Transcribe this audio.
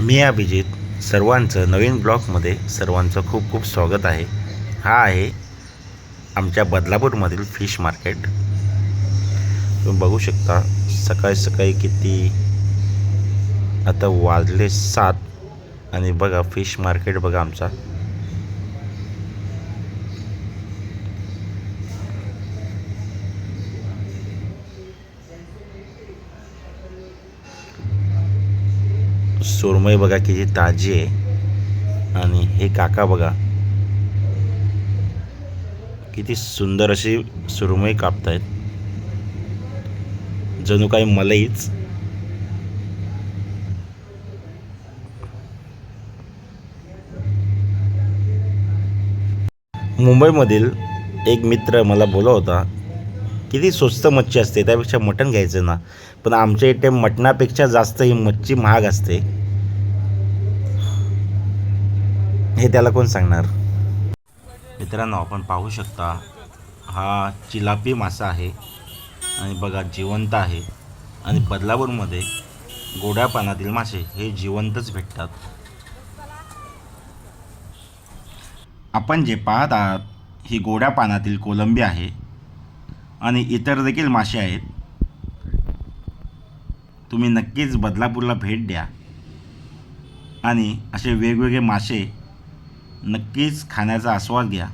मी अभिजित सर्वांचं नवीन ब्लॉगमध्ये सर्वांचं खूप खूप स्वागत आहे. हा आहे आमच्या बदलापूरमधील फिश मार्केट. तुम्ही बघू शकता सकाळी सकाळी किती आता वाजले सात. आणि बघा फिश मार्केट बघा आमचा. सुरमई बघा किती ताजी आहे. आणि हे काका बघा. किती सुंदर अशी सुरमई कापतायत. जणू काही मलईच. मुंबईमधील एक मित्र मला बोला होता किती स्वस्त मच्छी असते त्यापेक्षा मटण घ्यायचं ना. पण आमच्या इथे मटणापेक्षा जास्त ही मच्छी महाग असते. हे त्याला कोण सांगणार? मित्रांनो आपण पाहू शकता हा चिलापी मासा आहे आणि बघा जिवंत आहे. आणि बदलापूरमध्ये गोड्या पाण्यातील मासे हे जिवंतच भेटतात. आपण जे पाहत आहात ही गोड्या पाण्यातील कोलंबी आहे. आणि इतर देखील मासे आहेत. तुम्ही नक्कीच बदलापूरला भेट द्या. आणि असे वेगवेगळे मासे नक्कीच खाण्याचा आस्वाद घ्या.